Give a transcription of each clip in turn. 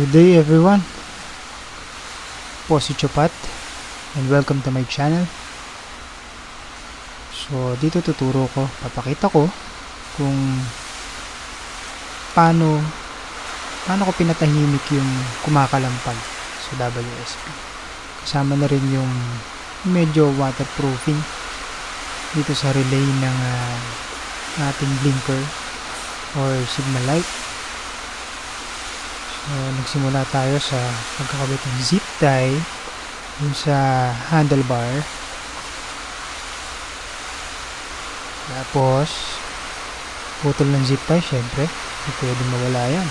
Good day everyone. Po si Chupat and welcome to my channel. So dito tuturo ko, papakita ko kung paano paano ko pinatahimik yung kumakalampag sa WSP. Kasama na rin yung medyo waterproofing dito sa relay ng ah, ating blinker or signal light. So, nagsimula tayo sa pagkakabit ng zip tie dun sa handlebar. Tapos, putol ng zip tie, syempre. Hindi pwedeng mawala yan.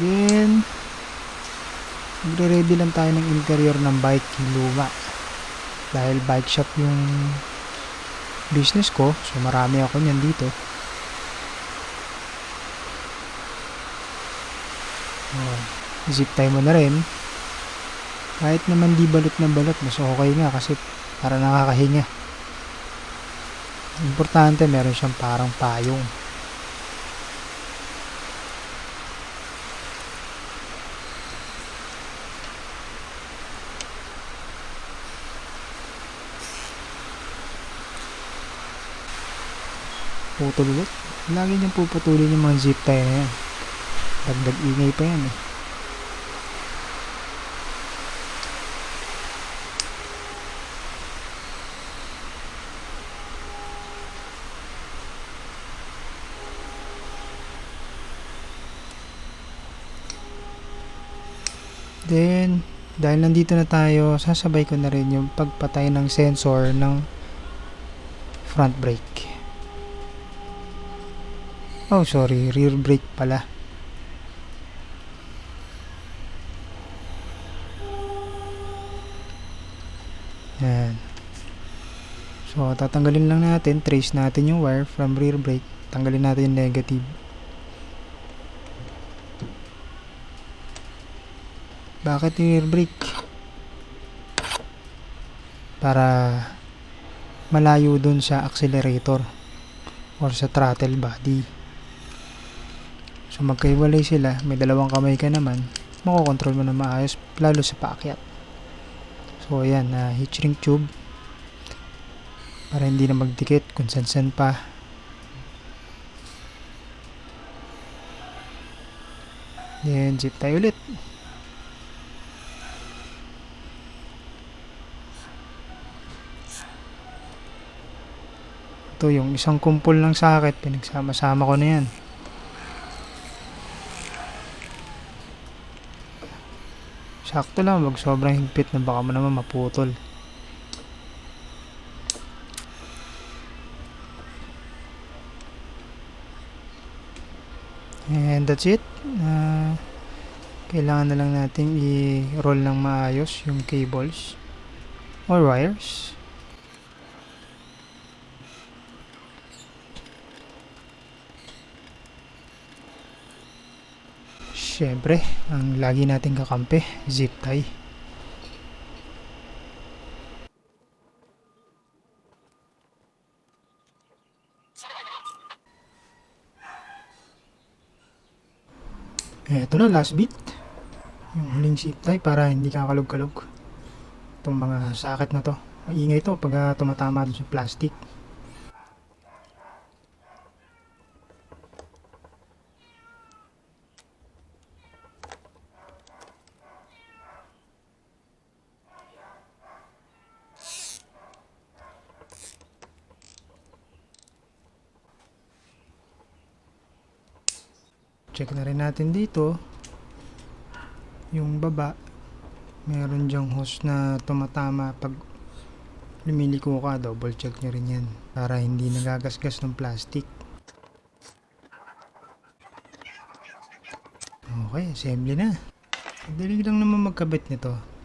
Then, magre-ready lang tayo ng interior ng bike yung luma. Dahil bike shop yung business ko, so marami ako niyan dito. Oh, zip tie mo na rin. Kahit naman di balot na balot, mas okay nga kasi para nakakahinga. Importante meron siyang parang payong. Putol ulit. Lagi niyang puputulin yung mga zip tie na yan. Dagdag ingay pa yan eh. Then, dahil nandito na tayo, sasabay ko na rin yung pagpatay ng sensor ng front brake. Oh, sorry, rear brake pala. Yan. So, tatanggalin lang natin, trace natin yung wire from rear brake. Tanggalin natin yung negative. Bakit yung rear brake? Para malayo dun sa accelerator or sa throttle body. So, magkaiwalay sila. May dalawang kamay ka naman. Makokontrol mo na maayos, lalo sa paakyat. So, ayan, na heat shrink tube. Para hindi na magdikit kung san-san pa. Then, zip tayo ulit. Ito, yung isang kumpol ng sakit, pinagsama-sama ko na yan. Sakto lang, wag sobrang higpit na baka mo naman maputol. And that's it. Ah, kailangan na lang natin i-roll ng maayos yung cables or wires. Siyempre, ang lagi nating kakampi, zip tie. Eto na, last bit. Yung huling zip tie para hindi kakalog-kalog. Itong mga sakit na to. Maingay to pag ah, tumatama sa plastic. Check na rin natin dito. Yung baba meron dyang hose na tumatama pag lumiliko ka double check nyo rin yan para hindi nagagasgas ng plastic. Okay assembly na. Dali lang naman magkabit nito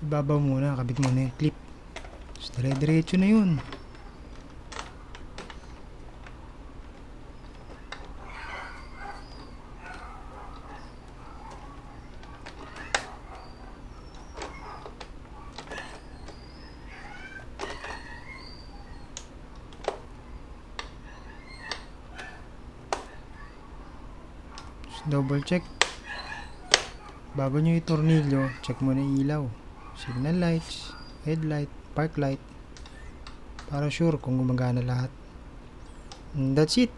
ibabaw muna kabit muna yung clip. So, dire diretso na yun. Double check. Bago nyo yung tornilyo check mo na yung ilaw. Signal lights, headlight, park light. Para sure kung gumagana lahat. And that's it.